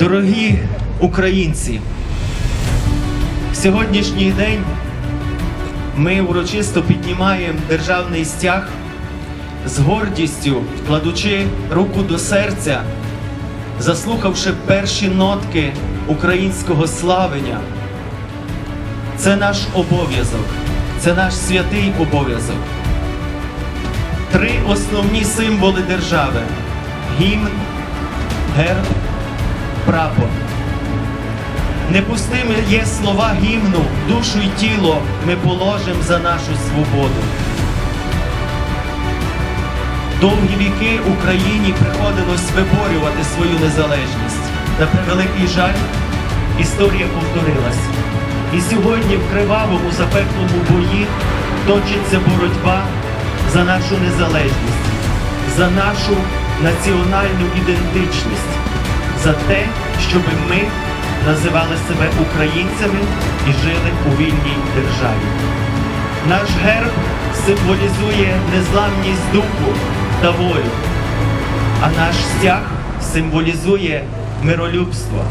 Дорогі українці, в сьогоднішній день ми урочисто піднімаємо державний стяг з гордістю, кладучи руку до серця, заслухавши перші нотки українського славення. Це наш обов'язок, це наш святий обов'язок. Три основні символи держави: гімн, герб, прапор. Непустими є слова гімну, душу й тіло ми положимо за нашу свободу. Довгі віки Україні приходилось виборювати свою незалежність. На превеликий жаль, історія повторилась. І сьогодні в кривавому запеклому бої точиться боротьба за нашу незалежність, за нашу національну ідентичність, за те, щоб ми називали себе українцями і жили у вільній державі. Наш герб символізує незламність духу та волю, а наш стяг символізує миролюбство.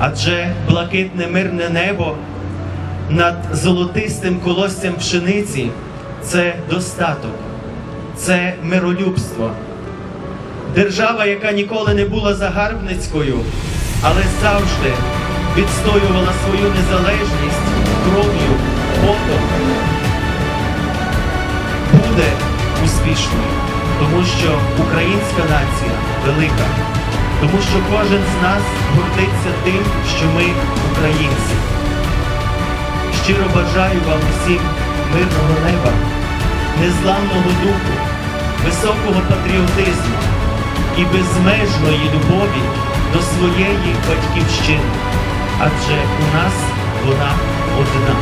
Адже блакитне мирне небо над золотистим колоссям пшениці це достаток, це миролюбство. Держава, яка ніколи не була загарбницькою, але завжди відстоювала свою незалежність кров'ю, потом, буде успішною, тому що українська нація велика, тому що кожен з нас гордиться тим, що ми українці. Щиро бажаю вам усім мирного неба, незламного духу, високого патріотизму і безмежної любові до своєї батьківщини, адже у нас вона одна.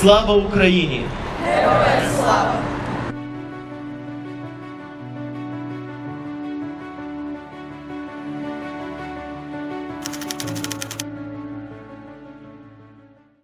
Слава Україні! Героям слава!